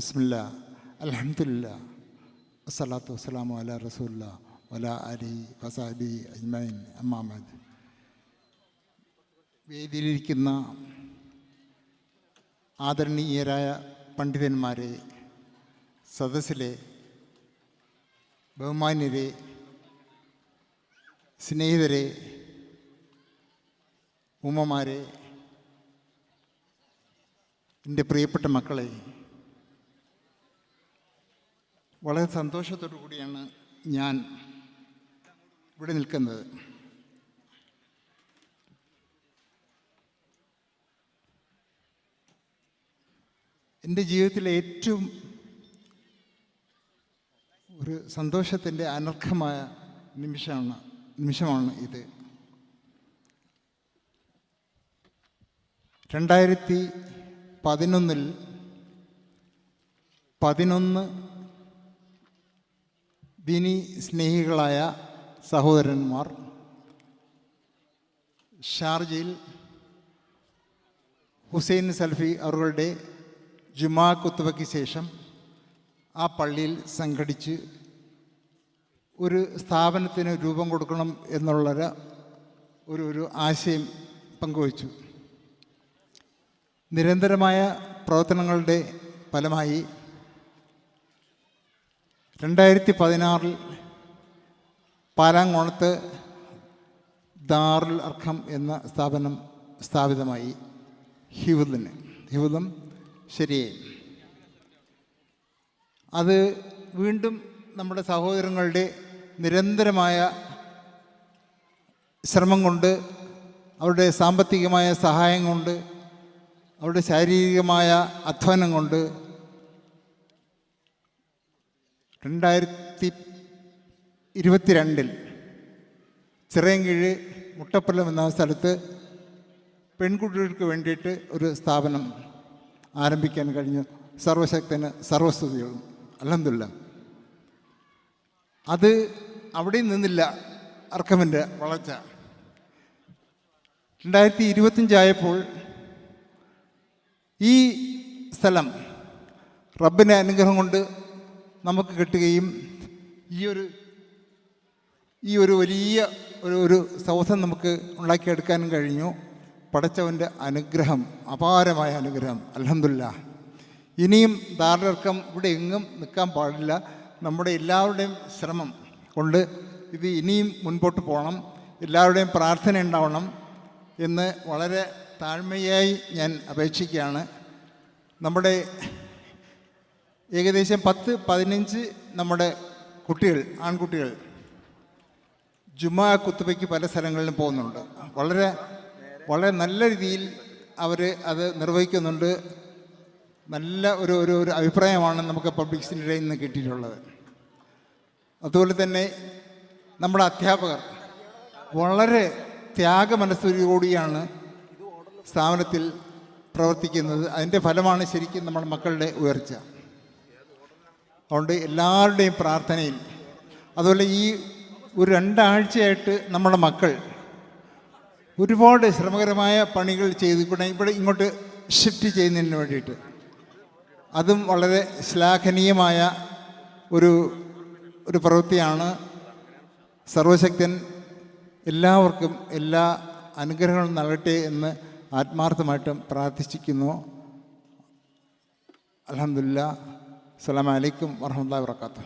ബിസ്മില്ല അലഹമില്ല വസ്സലാത്തു വസ്സലാമു അല റസൂല്ല വല അലി വസാബി അജ്മൈൻ അമ്മാമദ് വേദിയിലിരിക്കുന്ന ആദരണീയരായ പണ്ഡിതന്മാരെ സദസ്സിലെ ബഹുമാന്യരെ സ്നേഹിതരെ ഉമ്മമാരെ എന്റെ പ്രിയപ്പെട്ട മക്കളെ വളരെ സന്തോഷത്തോടു കൂടിയാണ് ഞാൻ ഇവിടെ നിൽക്കുന്നത്. എന്റെ ജീവിതത്തിലെ ഏറ്റവും ഒരു സന്തോഷത്തിന്റെ അനർഘമായ നിമിഷമാണ് നിമിഷമാണ് ഇത്. രണ്ടായിരത്തി പതിനൊന്നിൽ പതിനൊന്ന് ദിനി സ്നേഹികളായ സഹോദരന്മാർ ഷാർജയിൽ ഹുസൈൻ സൽഫി അവരുടെ ജുമാ കുത്തുവയ്ക്ക് ശേഷം ആ പള്ളിയിൽ സംഘടിച്ച് ഒരു സ്ഥാപനത്തിന് രൂപം കൊടുക്കണം എന്നുള്ളൊരു ഒരു ഒരു ആശയം പങ്കുവച്ചു. നിരന്തരമായ പ്രവർത്തനങ്ങളുടെ ഫലമായി രണ്ടായിരത്തി പതിനാറിൽ പാലാങ്കോണത്ത് ദാറുൽ അർഖം എന്ന സ്ഥാപനം സ്ഥാപിതമായി. ഹിവുദിന് ഹിവുദം ശരിയായി. അത് വീണ്ടും നമ്മുടെ സഹോദരങ്ങളുടെ നിരന്തരമായ ശ്രമം കൊണ്ട് അവരുടെ സാമ്പത്തികമായ സഹായം കൊണ്ട് അവരുടെ ശാരീരികമായ അധ്വാനം കൊണ്ട് രണ്ടായിരത്തി ഇരുപത്തിരണ്ടിൽ ചിറയൻകീഴ് മുട്ടപ്പള്ളം എന്ന സ്ഥലത്ത് പെൺകുട്ടികൾക്ക് വേണ്ടിയിട്ട് ഒരു സ്ഥാപനം ആരംഭിക്കാൻ കഴിഞ്ഞു. സർവശക്തന് സർവസ്തുതികളും. അല്ലെന്നില്ല അത് അവിടെ നിന്നില്ല അർക്കമിന്റെ വളർച്ച. രണ്ടായിരത്തി ഇരുപത്തഞ്ചായപ്പോൾ ഈ സ്ഥലം റബ്ബിന്റെ അനുഗ്രഹം കൊണ്ട് നമുക്ക് കിട്ടുകയും ഈ ഒരു ഈ ഒരു വലിയ ഒരു ഒരു സൗധം നമുക്ക് ഉണ്ടാക്കിയെടുക്കാനും കഴിഞ്ഞു. പടച്ചവന്റെ അനുഗ്രഹം അപാരമായ അനുഗ്രഹം അലഹമില്ല ഇനിയും ദാർഢ്യം ഇവിടെ എങ്ങും നിൽക്കാൻ പാടില്ല. നമ്മുടെ എല്ലാവരുടെയും ശ്രമം കൊണ്ട് ഇത് ഇനിയും മുൻപോട്ട് പോകണം. എല്ലാവരുടെയും പ്രാർത്ഥന ഉണ്ടാവണം എന്ന് വളരെ താഴ്മയായി ഞാൻ അപേക്ഷിക്കുകയാണ്. നമ്മുടെ ഏകദേശം പത്ത് പതിനഞ്ച് നമ്മുടെ കുട്ടികൾ ആൺകുട്ടികൾ ജുമാ കുത്തുബയ്ക്ക് പല സ്ഥലങ്ങളിലും പോകുന്നുണ്ട്. വളരെ വളരെ നല്ല രീതിയിൽ അവർ അത് നിർവഹിക്കുന്നുണ്ട്. നല്ല ഒരു ഒരു ഒരു അഭിപ്രായമാണ് നമുക്ക് പബ്ലിക്സിന്റെ ഇടയിൽ നിന്ന് കിട്ടിയിട്ടുള്ളത്. അതുപോലെ തന്നെ നമ്മുടെ അധ്യാപകർ വളരെ ത്യാഗമനസ്സോടുകൂടിയാണ് സ്ഥാപനത്തിൽ പ്രവർത്തിക്കുന്നത്. അതിന്റെ ഫലമാണ് ശരിക്കും നമ്മുടെ മക്കളുടെ ഉയർച്ച. അതുകൊണ്ട് എല്ലാവരുടെയും പ്രാർത്ഥനയിൽ അതുപോലെ ഈ ഒരു രണ്ടാഴ്ചയായിട്ട് നമ്മുടെ മക്കൾ ഒരുപാട് ശ്രമകരമായ പണികൾ ചെയ്ത് ഇവിടെ ഇവിടെ ഇങ്ങോട്ട് ഷിഫ്റ്റ് ചെയ്യുന്നതിന് വേണ്ടിയിട്ട്. അതും വളരെ ശ്ലാഘനീയമായ ഒരു ഒരു പ്രവൃത്തിയാണ്. സർവശക്തൻ എല്ലാവർക്കും എല്ലാ അനുഗ്രഹങ്ങളും നൽകട്ടെ എന്ന് ആത്മാർത്ഥമായിട്ടും പ്രാർത്ഥിച്ചിരിക്കുന്നു. അലഹമില്ല അസ്സാം വലൈക്കും വർഹമുല്ലാ വാത്തു